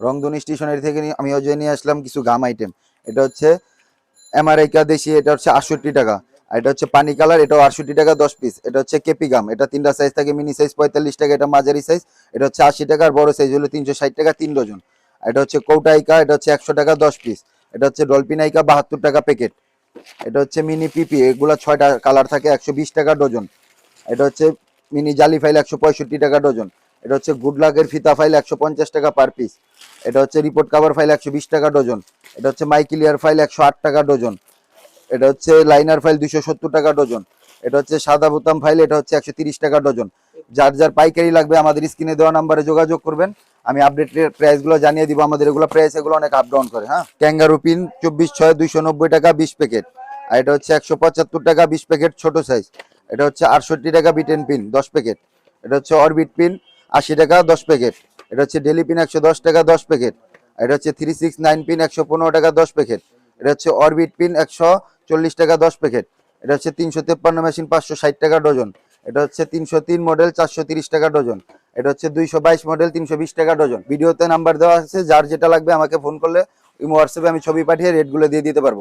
রংধনু স্টেশনারি থেকে আমি অজয় নিয়ে আসলাম কিছু গাম আইটেম এটা হচ্ছে এমআরআইকা দেশি এটা হচ্ছে আটষট্টি টাকা আর এটা হচ্ছে পানি কালার এটাও আটষট্টি টাকা দশ পিস এটা হচ্ছে কেপি গাম এটা তিনটা সাইজ থাকে মিনি সাইজ পঁয়তাল্লিশ টাকা এটা মাঝারি সাইজ এটা হচ্ছে আশি টাকা আর বড় সাইজ হলো তিনশো ষাট টাকা তিন ডজন এটা হচ্ছে কৌটাইকা এটা হচ্ছে একশো টাকা দশ পিস এটা হচ্ছে ডলফিন আইকা বাহাত্তর টাকা প্যাকেট এটা হচ্ছে মিনি পিপি এগুলা ছয়টা কালার থাকে একশো বিশ টাকা ডজন এটা হচ্ছে মিনি জালি ফাইল একশো পঁয়ষট্টি টাকা ডজন এটা হচ্ছে গুড লাকের ফিতা ফাইল একশো পঞ্চাশ টাকা পার পিস এটা হচ্ছে রিপোর্ট কাভার ফাইল একশো বিশ টাকা ডজন এটা হচ্ছে মাই ক্লিয়ার ফাইল একশো আট টাকা ডজন এটা হচ্ছে লাইনার ফাইল দুশো টাকা ডজন এটা হচ্ছে সাদা বোতাম ফাইল এটা হচ্ছে একশো টাকা ডজন যার যার পাইকারি লাগবে আমাদের স্ক্রিনে দেওয়া নাম্বারে যোগাযোগ করবেন। আমি আপডেট প্রাইসগুলো জানিয়ে দিব। আমাদের এগুলো প্রাইস এগুলো অনেক আপ ডাউন করে হ্যাঁ? ক্যাঙ্গারু পিন চব্বিশ ছয় দুইশো টাকা বিশ প্যাকেট আর এটা হচ্ছে একশো পঁচাত্তর টাকা বিশ প্যাকেট ছোট সাইজ এটা হচ্ছে আটষট্টি টাকা বিটেন পিন দশ প্যাকেট এটা হচ্ছে অরবিট পিন আশি টাকা, দশ প্যাকেট এটা হচ্ছে ডেলি পিন একশো দশ টাকা, দশ প্যাকেট এটা হচ্ছে থ্রি সিক্স নাইন পিন একশো পনেরো টাকা, দশ প্যাকেট এটা হচ্ছে অরবিট পিন একশো চল্লিশ টাকা, দশ প্যাকেট এটা হচ্ছে তিনশো তেপ্পান্ন মেশিন পাঁচশো ষাট টাকা ডজন এটা হচ্ছে তিনশো তিন মডেল চারশো তিরিশ টাকা ডজন এটা হচ্ছে দুইশো বাইশ মডেল তিনশো বিশ টাকা ডজন ভিডিওতে নাম্বার দেওয়া আছে, যার যেটা লাগবে আমাকে ফোন করলে হোয়াটসঅ্যাপে আমি ছবি পাঠিয়ে রেটগুলো দিয়ে দিতে পারব।